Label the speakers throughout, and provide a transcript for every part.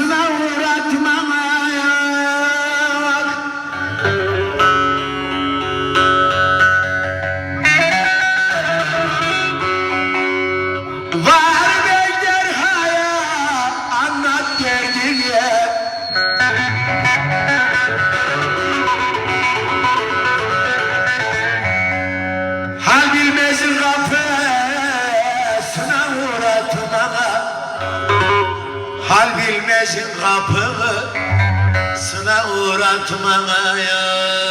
Speaker 1: sınav Hal bilmezin kapısına uğratmama ya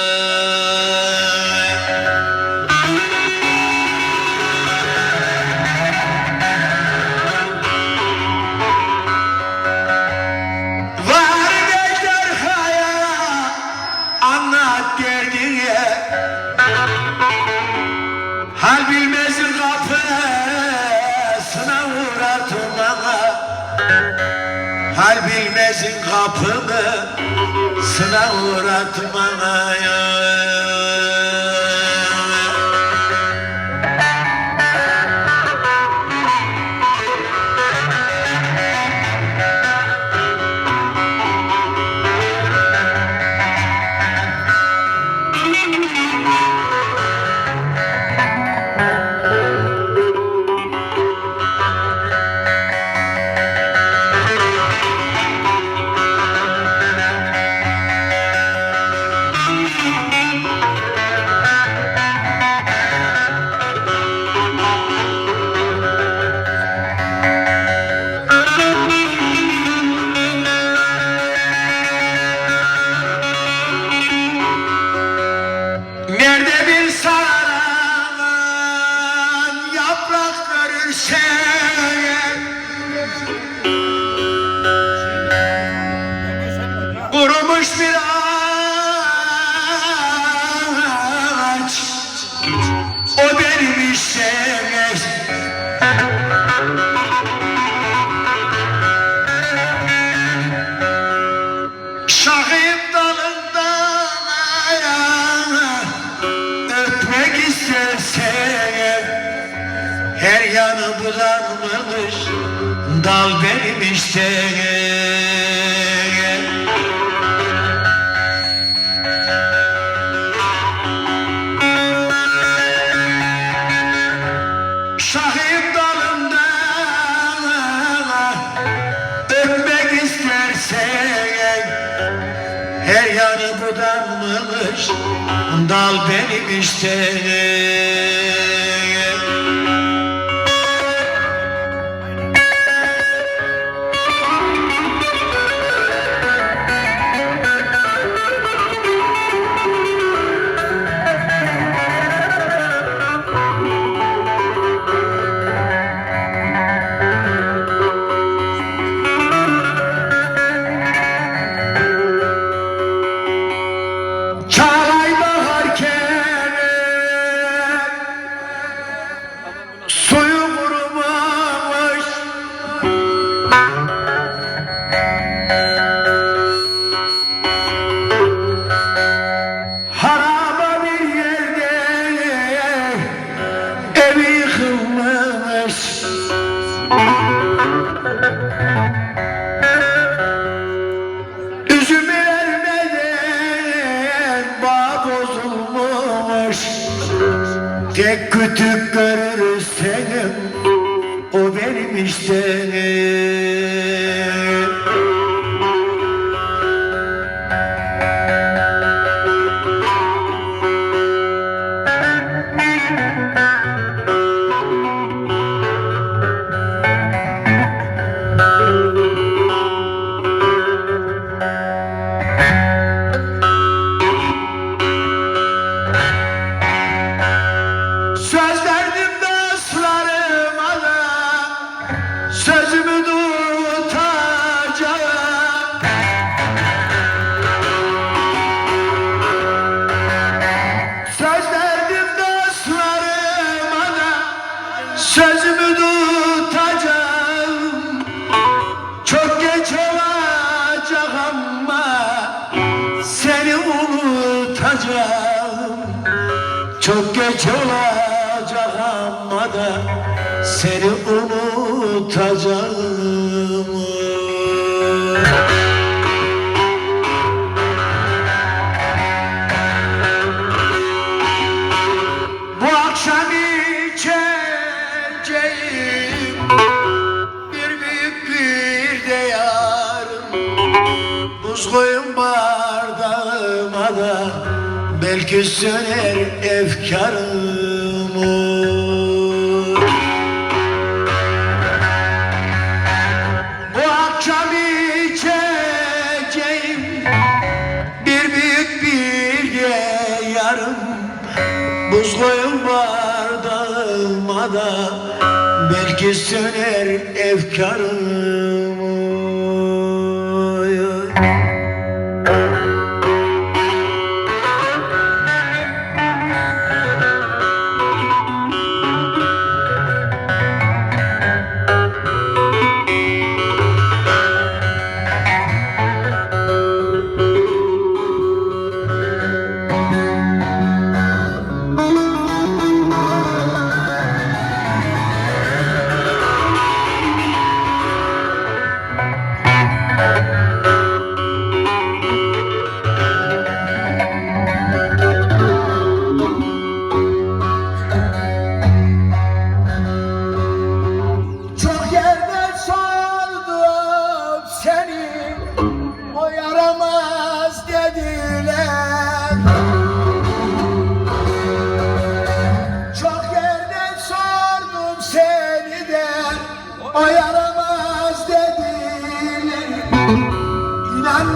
Speaker 1: Hal bilmezin kapımı Sına uğratmama Nerede bir saran bulanmış Dal benim işte Şahim istersen. Her yanı budanmış Dal benim işte Üzümü vermeden bağ bozulmuş. Tek kütük görürsen o benim işte Söz verdim dostlarıma Sözümü tutacağım Söz verdim dostlarıma Sözümü tutacağım Çok geç olacak ama Seni unutacağım. Çok geç olacak da seni unutacağım. Bu akşam içeceğim bir büyük bir yarım. Buz koyun belki söner efkarım. Koyun bardağıma da Belki söner efkarım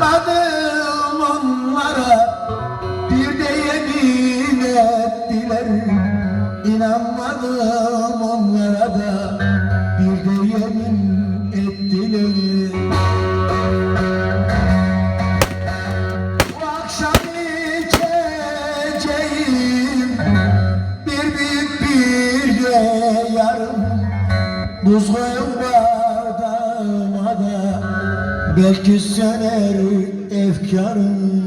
Speaker 1: İnanmadım onlara. Bir de yemin ettiler. İnanmadım onlara da. Bir de yemin ettiler. Bu akşam içeceğim. Bir yarım Buz koyun da Belki söner efkarım